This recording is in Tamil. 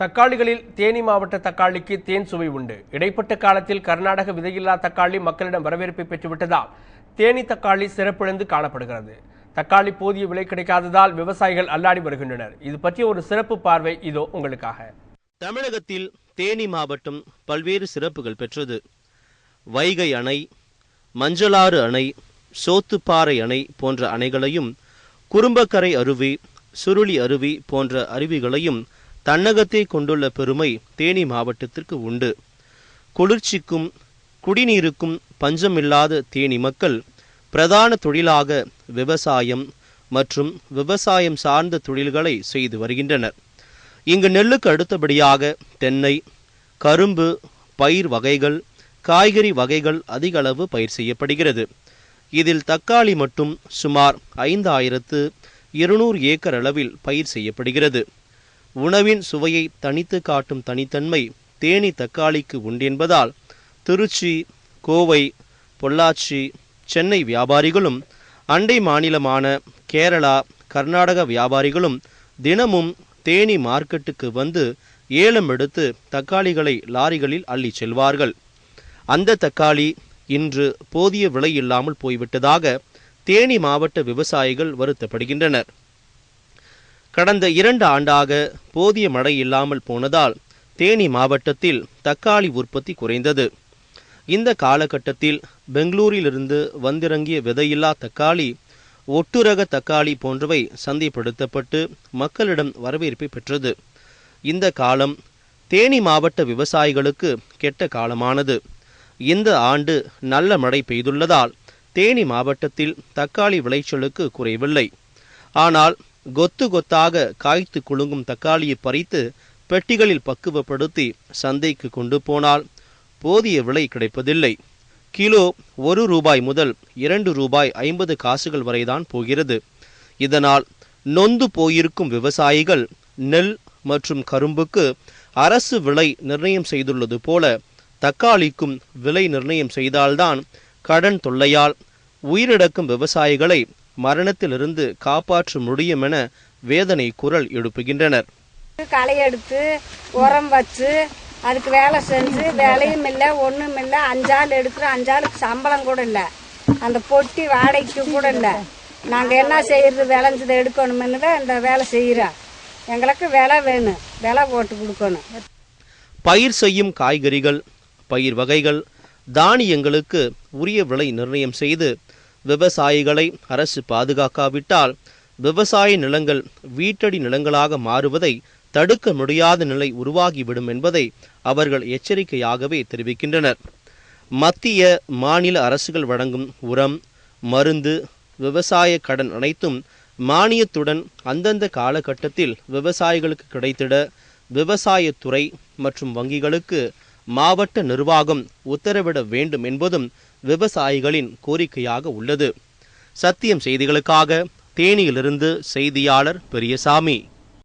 தக்காளிகளில் தேனி மாவட்ட தக்காளிக்கு தேன் சுவை உண்டு. இடைப்பட்ட காலத்தில் கர்நாடக விதையில்லா தக்காளி மக்களிடம் வரவேற்பை பெற்றுவிட்டதால் தேனி தக்காளி சிறப்பிழந்து காணப்படுகிறது. தக்காளி போதிய விலை கிடைக்காததால் விவசாயிகள் அல்லாடி வருகின்றனர். இது பற்றிய ஒரு சிறப்பு பார்வை இதோ உங்களுக்காக. தமிழகத்தில் தேனி மாவட்டம் பல்வேறு சிறப்புகள் பெற்றது. வைகை அணை மஞ்சளாறு அணை சோத்துப்பாறை அணை போன்ற அணைகளையும் குறும்பக்கரை அருவி சுருளி அருவி போன்ற அருவிகளையும் தன்னகத்தே கொண்டுள்ள பெருமை தேனி மாவட்டத்திற்கு உண்டு. குளிர்ச்சிக்கும் குடிநீருக்கும் பஞ்சமில்லாத தேனி மக்கள் பிரதான தொழிலாக விவசாயம் மற்றும் விவசாயம் சார்ந்த தொழில்களை செய்து வருகின்றனர். இங்கு நெல்லுக்கு அடுத்தபடியாக தென்னை கரும்பு பயிர் வகைகள் காய்கறி வகைகள் அதிக அளவு பயிர் செய்யப்படுகிறது. இதில் தக்காளி மட்டும் சுமார் ஐந்தாயிரத்து இருநூறு ஏக்கர் அளவில் பயிர் செய்யப்படுகிறது. உணவின் சுவையை தனித்து காட்டும் தனித்தன்மை தேனி தக்காளிக்கு உண்டென்பதால் திருச்சி கோவை பொள்ளாச்சி சென்னை வியாபாரிகளும் அண்டை மாநிலமான கேரளா கர்நாடக வியாபாரிகளும் தினமும் தேனி மார்க்கெட்டுக்கு வந்து ஏலம் எடுத்து தக்காளிகளை லாரிகளில் அள்ளிச் செல்வார்கள். அந்த தக்காளி இன்று போதிய விலை இல்லாமல் போய்விட்டதாக தேனி மாவட்ட விவசாயிகள் வருத்தப்படுகின்றனர். கடந்த இரண்டு ஆண்டாக போதிய மழை இல்லாமல் போனதால் தேனி மாவட்டத்தில் தக்காளி உற்பத்தி குறைந்தது. இந்த காலகட்டத்தில் பெங்களூரிலிருந்து வந்திறங்கிய விதையில்லா தக்காளி ஒட்டுரக தக்காளி போன்றவை சந்தைப்படுத்தப்பட்டு மக்களிடம் வரவேற்பை பெற்றது. இந்த காலம் தேனி மாவட்ட விவசாயிகளுக்கு கெட்ட காலமானது. இந்த ஆண்டு நல்ல மழை பெய்துள்ளதால் தேனி மாவட்டத்தில் தக்காளி விளைச்சலுக்கு குறைவில்லை. ஆனால் கொத்து கொத்தாக காய்த்து குலுங்கும் தக்காளியை பறித்து பெட்டிகளில் பக்குவப்படுத்தி சந்தைக்கு கொண்டு போனால் போதிய விலை கிடைப்பதில்லை. கிலோ ஒரு ரூபாய் முதல் இரண்டு ரூபாய் ஐம்பது காசுகள் வரைதான் போகிறது. இதனால் நொந்து போயிருக்கும் விவசாயிகள் நெல் மற்றும் கரும்புக்கு அரசு விலை நிர்ணயம் செய்துள்ளது போல தக்காளிக்கும் விலை நிர்ணயம் செய்தால்தான் கடன் தொல்லையால் உயிரிழக்கும் விவசாயிகளை மரணத்திலிருந்து காப்பாற்ற முடியும் என வேதனை குரல் எழுப்புகின்றனர். களை எடுத்து உரம் வச்சு அதுக்கு வேலை செஞ்சு வேலையும் இல்லை ஒன்றும் இல்லை. அஞ்சாள் எடுக்கிறோம் அஞ்சாளுக்கு சம்பளம் கூட இல்லை. அந்த பொட்டி வாடகைக்கு கூட இல்லை. நாங்கள் என்ன செய்யறது? விளைஞ்சதை எடுக்கணும்னு தான் இந்த வேலை செய்கிறோம் எங்களுக்கு விலை வேணும். விலை போட்டு கொடுக்கணும். பயிர் செய்யும் காய்கறிகள் பயிர் வகைகள் தானியங்களுக்கு உரிய விலை நிர்ணயம் செய்து விவசாயிகளை அரசு பாதுகாக்காவிட்டால் விவசாய நிலங்கள் வீட்டடி நிலங்களாக மாறுவதை தடுக்க முடியாத நிலை உருவாகிவிடும் என்பதை அவர்கள் எச்சரிக்கையாகவே தெரிவிக்கின்றனர். மத்திய மாநில அரசுகள் வழங்கும் உரம் மருந்து விவசாய கடன் அனைத்தும் மானியத்துடன் அந்தந்த காலகட்டத்தில் விவசாயிகளுக்கு கிடைத்திட விவசாயத்துறை மற்றும் வங்கிகளுக்கு மாவட்ட நிர்வாகம் உத்தரவிட வேண்டும் என்பதும் விவசாயிகளின் கோரிக்கையாக உள்ளது. சத்தியம் செய்திகளுக்காக தேனியிலிருந்து செய்தியாளர் பெரியசாமி.